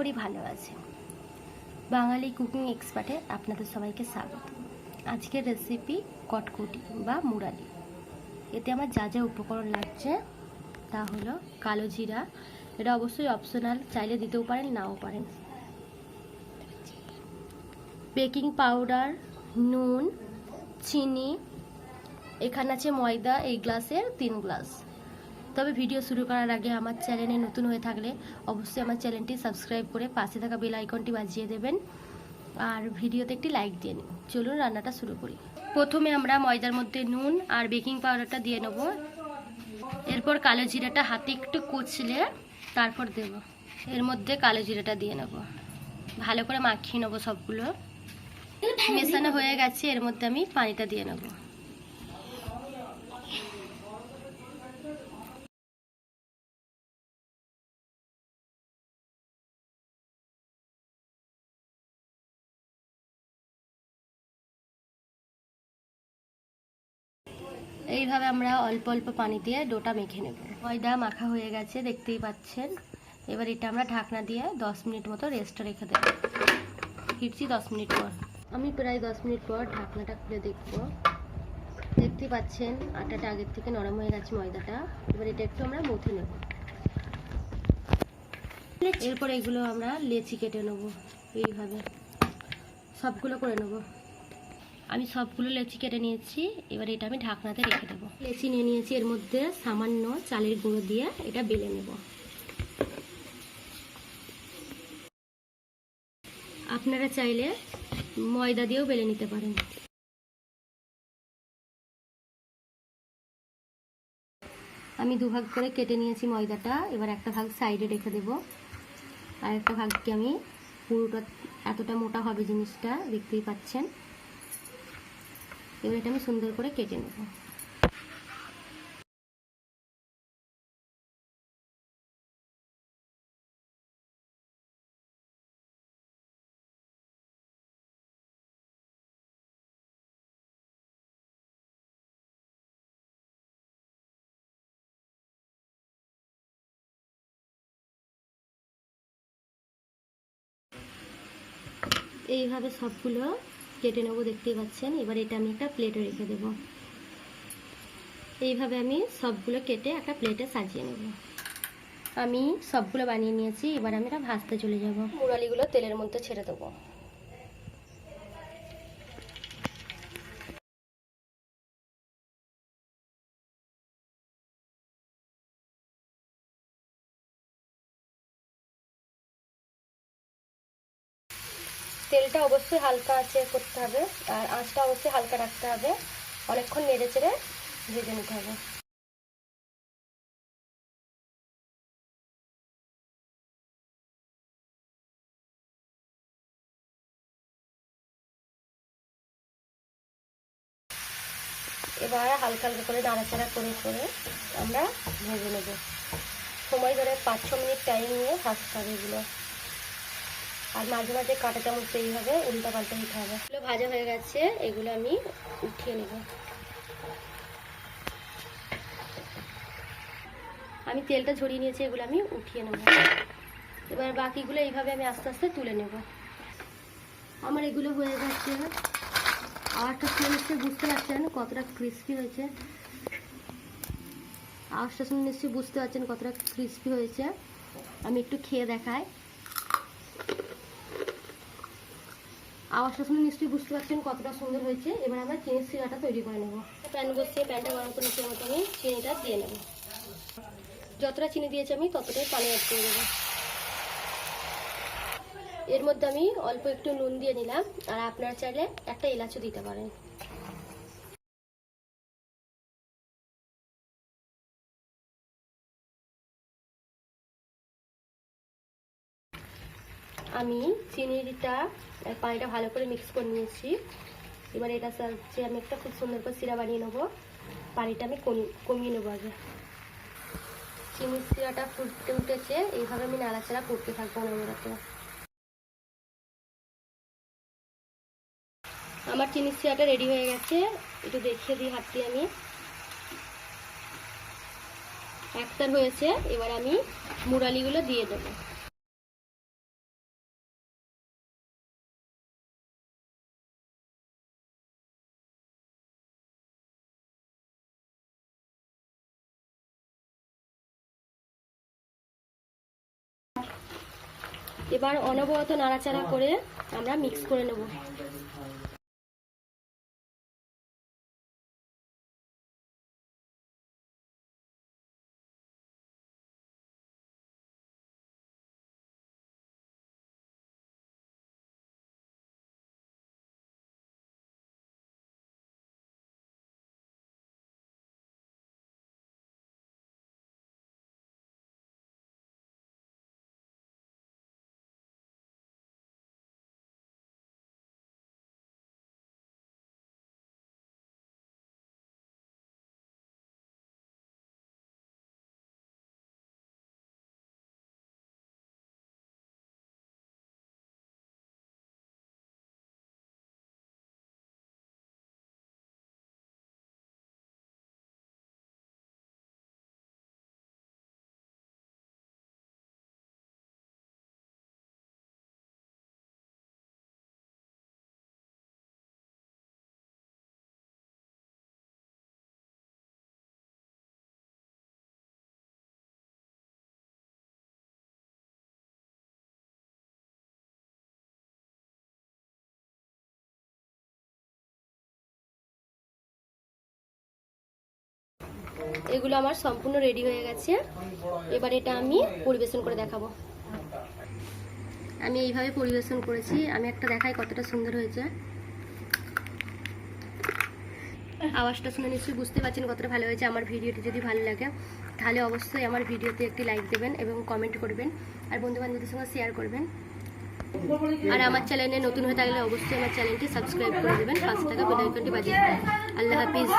করি ভালো আছে। বাঙালি কুকিং এক্সপার্টে আপনাদের সবাইকে স্বাগত। আজকের রেসিপি কটকুটি বা মুরালি। এতে আমার যা যা উপকরণ লাগছে তা হলো কালো জিরা। এটা অবশ্যই অপশনাল চাইলে দিতেও পারেন, নাও পারেন। বেকিং পাউডার নুন, চিনি, এখানে আছে ময়দা, এই গ্লাসের তিন গ্লাস তবে ভিডিও শুরু করার আগে আমার চ্যানেলে নতুন হয়ে থাকলে অবশ্যই আমার চ্যানেলটি সাবস্ক্রাইব করে পাশে থাকা বেল আইকনটি বাজিয়ে দেবেন। আর ভিডিওতে একটি লাইক দিয়ে নিন। চলুন রান্নাটা শুরু করি। প্রথমে আমরা ময়দার মধ্যে নুন আর বেকিং পাউডারটা দিয়ে নেব। এরপর কালো জিরাটা হাতে একটু কুচলে তারপর দেব। এর মধ্যে কালো জিরাটা দিয়ে নেব। ভালো করে মাখিয়ে নেব সবগুলো। মেশানো হয়ে গেছে, এর মধ্যে আমি পানিটা দিয়ে নেব। এইভাবে আমরা অল্প অল্প পানি দিয়ে ডোটা মেখে নেব। ময়দা মাখা হয়ে গেছে, দেখতেই পাচ্ছেন। এবার এটা আমরা ঢাকনা দিয়ে দশ মিনিট মতো রেস্টে রেখে দেব। ফিরছি দশ মিনিট পর। আমি প্রায় দশ মিনিট পর ঢাকনাটা খুলে দেখব। দেখতেই পাচ্ছেন, আটাটা আগের থেকে নরম হয়ে গেছে ময়দাটা। এবার এটা একটু আমরা মুথে নেব। এরপর এগুলো আমরা লেচি কেটে নেব। এইভাবে। সবগুলো করে নেব। আমি সবগুলো লেচি কেটে নিয়েছি, এবার এটা আমি ঢাকনাতে রেখে দেবো। লেচি নিয়ে নিয়েছি, এর মধ্যে সামান্য চালের গুঁড়ো দিয়ে এটা বেলে নেব। আপনারা চাইলে ময়দা দিয়েও বেলে নিতে পারেন। আমি দুভাগ করে কেটে নিয়েছি ময়দাটা, এবার একটা ভাগ সাইডে রেখে দেব। আর একটা ভাগকে আমি পুরোটা এতটা মোটা হবে জিনিসটা, দেখতেই পাচ্ছেন। এবার এটা আমি সুন্দর করে কেটে নেব। এইভাবে সবগুলো কেটে নেব, দেখতেই পাচ্ছেন। এবার এটা আমি একটা প্লেটে রেখে দেব। এইভাবে আমি সবগুলো কেটে একটা প্লেটে সাজিয়ে নেব। আমি সবগুলো বানিয়ে নিয়েছি, এবার আমি এটা ভাজতে চলে যাব। মুরালিগুলো তেলের মধ্যে ছেড়ে দেবো। তেলটা অবশ্যই হালকা আছে করতে হবে, আর আঁচটা অবশ্যই হালকা রাখতে হবে। অনেকক্ষণ নেড়ে চেড়ে ভেজে নিতে হবে। এবার হালকা হালকা করে নাড়াচাড়া করে করে আমরা ভেজে নেব। সময় ধরে পাঁচ ছ মিনিট টাইম নিয়ে ভাজতে হবে এগুলো। আর মাঝে মাঝে কাটা চামচ এইভাবে উল্টা পাল্টা দিতে হবে। এগুলো ভাজা হয়ে গেছে, এগুলো আমি উঠিয়ে নেব। আমি তেলটা ঝরিয়ে নিয়েছি, এগুলো আমি উঠিয়ে নেব। এবার বাকিগুলো এইভাবে আমি আস্তে আস্তে তুলে নেব। আমার এগুলো হয়ে গেছে আওয়াজটা শুনে নিশ্চয়ই বুঝতে পারছেন কতটা ক্রিস্পি হয়েছে। আওয়াজটা শুনে নিশ্চয়ই বুঝতে পারছেন কতটা ক্রিস্পি হয়েছে। আমি একটু খেয়ে দেখাই। আওয়াজটা শুনে নিশ্চয়ই বুঝতে পারছেন কতটা সুন্দর হয়েছে। এবার আমরা চিনির সিরাটা তৈরি করে নেব। প্যান বসিয়ে প্যানটা গরম করে নিচ্ছি মতো আমি চিনিটা দিয়ে নেব। যতটা চিনি দিয়েছি আমি ততটাই পানি অ্যাড করে দেবো। এর মধ্যে আমি অল্প একটু নুন দিয়ে নিলাম। আর আপনারা চাইলে একটা এলাচও দিতে পারেন। আমি চিনিটা পানিটা ভালো করে মিক্স করে নিয়েছি। এবার এটা সাহায্যে আমি একটা খুব সুন্দর করে সিরা বানিয়ে নেব। পানিটা আমি কমিয়ে নেব আগে। চিনির সিরাটা ফুটতে উঠেছে, এইভাবে আমি নাড়াচাড়া করতে থাকব অনবরত আমার চিনির সিরাটা রেডি হয়ে গেছে। একটু দেখিয়ে দিই হাত দিয়ে আমি। একটার হয়েছে, এবার আমি মুরালিগুলো দিয়ে দেবো। এবার অনবরত নাড়াচাড়া করে আমরা মিক্স করে নেব। এগুলো আমার সম্পূর্ণ রেডি হয়ে গেছে। এবার এটা আমি পরিবেশন করে দেখাবো। আমি এইভাবে পরিবেশন করেছি। আমি একটা দেখাই কতটা সুন্দর হয়েছে। আওয়াজটা শুনে নিশ্চয়ই বুঝতে পারছেন কতটা ভালো হয়েছে আমার ভিডিওটি। যদি ভালো লাগে, তাহলে অবশ্যই আমার ভিডিওতে একটি লাইক দেবেন এবং কমেন্ট করবেন। আর বন্ধু বান্ধবদের সঙ্গে শেয়ার করবেন। আর আমার চ্যানেলে নতুন হয়ে থাকলে অবশ্যই আমার চ্যানেলটি সাবস্ক্রাইব করে দেবেন। পাঁচ টাকা বেল আইকনটি বাজিয়ে আল্লাহ হাফিজ।